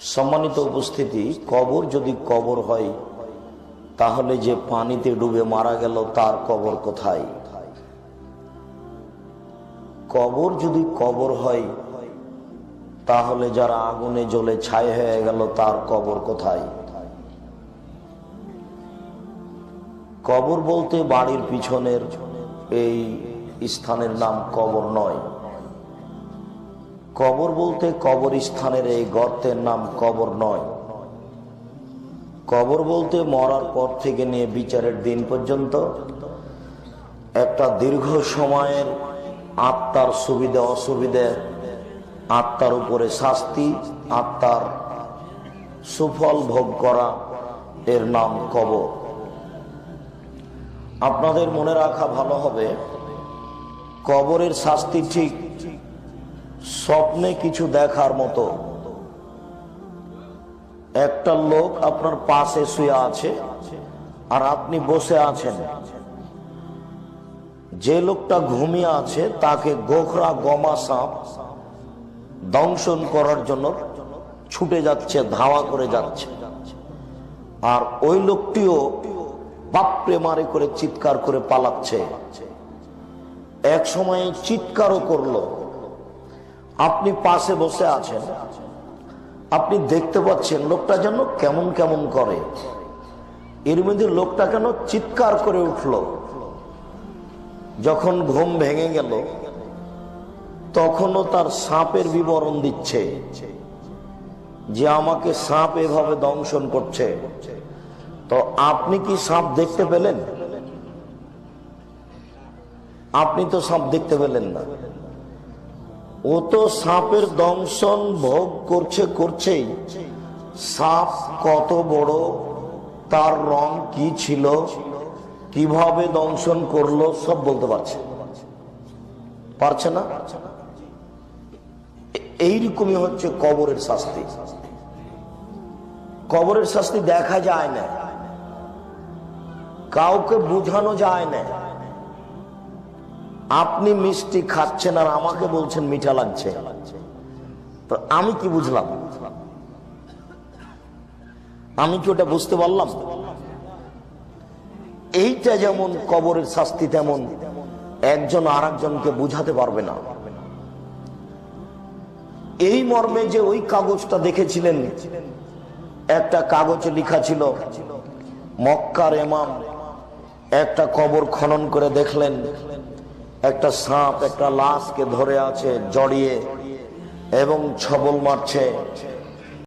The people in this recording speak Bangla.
সম্মানিত উপস্থিতি, কবর যদি কবর হয়, তাহলে যে পানিতে ডুবে মারা গেল, তার কবর কোথায়? কবর যদি কবর হয়, তাহলে যারা আগুনে জ্বলে ছাই হয়ে গেল, তার কবর কোথায়? কবর বলতে বাড়ির পিছনের এই স্থানের নাম কবর নয়। কবর বলতে কবর স্থানের এই গর্তের নাম কবর নয়। কবর বলতে মরার পর থেকে নিয়ে বিচারের দিন পর্যন্ত একটা দীর্ঘ সময়ের আত্মার সুবিধা, অসুবিধে, আত্মার উপরে শাস্তি, আত্মার সুফল ভোগ করা এর নাম কবর। আপনাদের মনে রাখা ভালো হবে, কবরের শাস্তি ঠিক স্বপ্নে কিছু দেখার মতো। একটা লোক আপনার পাশে শুয়ে আছে আর আপনি বসে আছেন। যে লোকটা ঘুমিয়ে আছে তাকে গোখরা গমা সাপ দংশন করার জন্য ছুটে যাচ্ছে, ধাওয়া করে যাচ্ছে। আর ওই লোকটিও বাপরে মারে করে চিৎকার করে পালাচ্ছে। এক সময় চিৎকারও করল। আপনি পাশে বসে আছেন, আপনি দেখতে পাচ্ছেন লোকটা যেন কেমন কেমন করে। এর মধ্যে লোকটা কেন চিৎকার করে উঠল। যখন ঘুম ভেঙে গেল, তখনও তার সাপের বিবরণ দিচ্ছে যে আমাকে সাপ এভাবে দংশন করছে। তো আপনি কি সাপ দেখতে পেলেন? আপনি তো সাপ দেখতে পেলেন না। ও তো সাপের দংশন ভোগ করছে করছেই। সাপ কত বড়, তার রং কি ছিল, কীভাবে দংশন করল, সব বলতে পারছে। পারছে না? এইরকমই হচ্ছে কবরের শাস্তি। কবরের শাস্তি দেখা যায় না। কাউকে বুঝানো যায় না। আপনি মিষ্টি খাচ্ছেন আর আমাকে বলছেন মিঠা লাগছে। তো আমি কি বুঝলাম? আমি কি ওটা বুঝতে পারলাম? এইটা যেমন কবরের শাস্তি, তেমন একজন আর একজনকে বুঝাতে পারবে না। এই মর্মে যে ওই কাগজটা দেখেছিলেন, একটা কাগজে লিখা ছিল, মক্কার এমাম একটা কবর খনন করে দেখলেন। একটা সাপ একটা লাশকে ধরে আছে জড়িয়ে এবং ছবল মারছে।